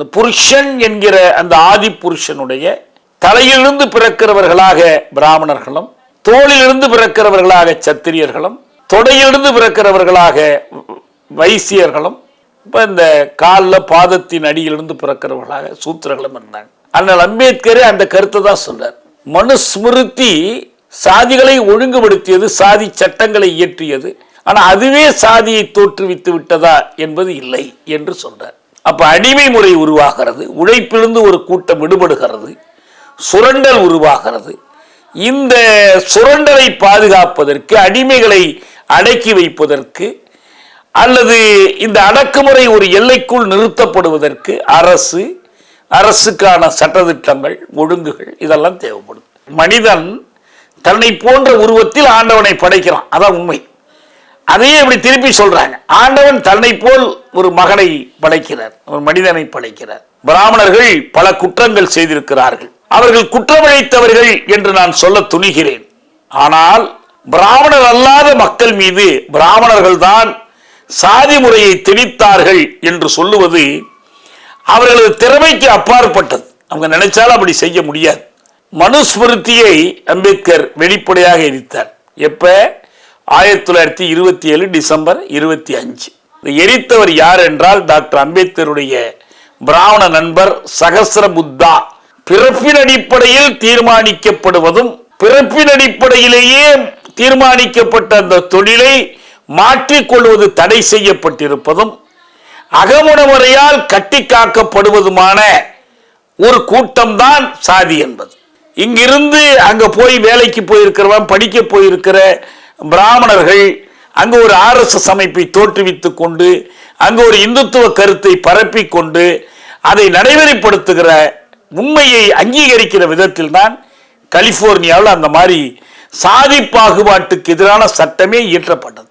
இந்த புருஷன் என்கிற அந்த ஆதி புருஷனுடைய தலையிலிருந்து பிறக்கிறவர்களாக பிராமணர்களும் தோளிலிருந்து பிறக்கிறவர்களாக சத்திரியர்களும் தொடையிலிருந்து பிறக்கிறவர்களாக வைசியர்களும் இப்போ இந்த காலில் பாதத்தின் அடியிலிருந்து பிறக்கிறவர்களாக சூத்திரர்களும் இருந்தாங்க. ஆனால் அம்பேத்கரே அந்த கருத்தை தான் சொன்னார் மனுஸ்மிருதி சாதிகளை ஒழுங்குபடுத்தியது சாதி சட்டங்களை இயற்றியது ஆனால் அதுவே சாதியை தோற்றுவித்து விட்டதா என்பது இல்லை என்று சொல்றார். அப்போ அடிமை முறை உருவாகிறது உழைப்பிலிருந்து ஒரு கூட்டம் விடுபடுகிறது சுரண்டல் உருவாகிறது. இந்த சுரண்டலை பாதுகாப்பதற்கு அடிமைகளை அடக்கி வைப்பதற்கு அல்லது இந்த அடக்குமுறை ஒரு எல்லைக்குள் நிறுத்தப்படுவதற்கு அரசு அரசுக்கான சட்டதிட்டங்கள் ஒழுங்குகள் இதெல்லாம் தேவைப்படும். மனிதன் தன்னை போன்ற உருவத்தில் ஆண்டவனை படைக்கிறான். அதான் உண்மை. அதையே இப்படி திருப்பி சொல்றாங்க. ஆண்டவன் தன்னை போல் ஒரு மகனை படைக்கிறார். ஒரு மனிதனை படைக்கிறார். பிராமணர்கள் பல குற்றங்கள் செய்திருக்கிறார்கள். அவர்கள் குற்றமழைத்தவர்கள் என்று நான் சொல்ல துணிகிறேன். ஆனால் பிராமணர் அல்லாத மக்கள் மீது பிராமணர்கள் தான் சாதி முறையை திணித்தார்கள் என்று சொல்லுவது அவர்களது திறமைக்கு அப்பாற்பட்டது. அவங்க நினைச்சாலும் அப்படி செய்ய முடியாது. மனுஸ்மிருதியை அம்பேத்கர் வெளிப்படையாக எரித்தார் எப்போ? ஆயிரத்தி தொள்ளாயிரத்தி இருபத்தி ஏழு டிசம்பர் இருபத்தி அஞ்சு. எரித்தவர் யார் என்றால் டாக்டர் அம்பேத்கருடைய பிராமண நண்பர் சகசர புத்தா பிறப்பின் அடிப்படையில் தீர்மானிக்கப்படுவதும் பிறப்பின் அடிப்படையிலேயே தீர்மானிக்கப்பட்ட அந்த தொழிலை மாற்றிக்கொள்வது தடை செய்யப்பட்டிருப்பதும் அகமுடமுறையால் கட்டி காக்கப்படுவதுமான ஒரு கூட்டம்தான் சாதி என்பது. இங்கிருந்து அங்க போய் வேலைக்கு போயிருக்கிறவன் படிக்க போயிருக்கிற பிராமணர்கள் அங்கு ஒரு ஆர்எஸ்எஸ் அமைப்பை தோற்றுவித்துக் கொண்டு அங்கு ஒரு இந்துத்துவ கருத்தை பரப்பிக் கொண்டு அதை நடைமுறைப்படுத்துகிற உண்மையை அங்கீகரிக்கிற விதத்தில் தான் கலிபோர்னியாவில் அந்த மாதிரி சாதி பாகுபாட்டுக்கு எதிரான சட்டமே இயற்றப்பட்டது.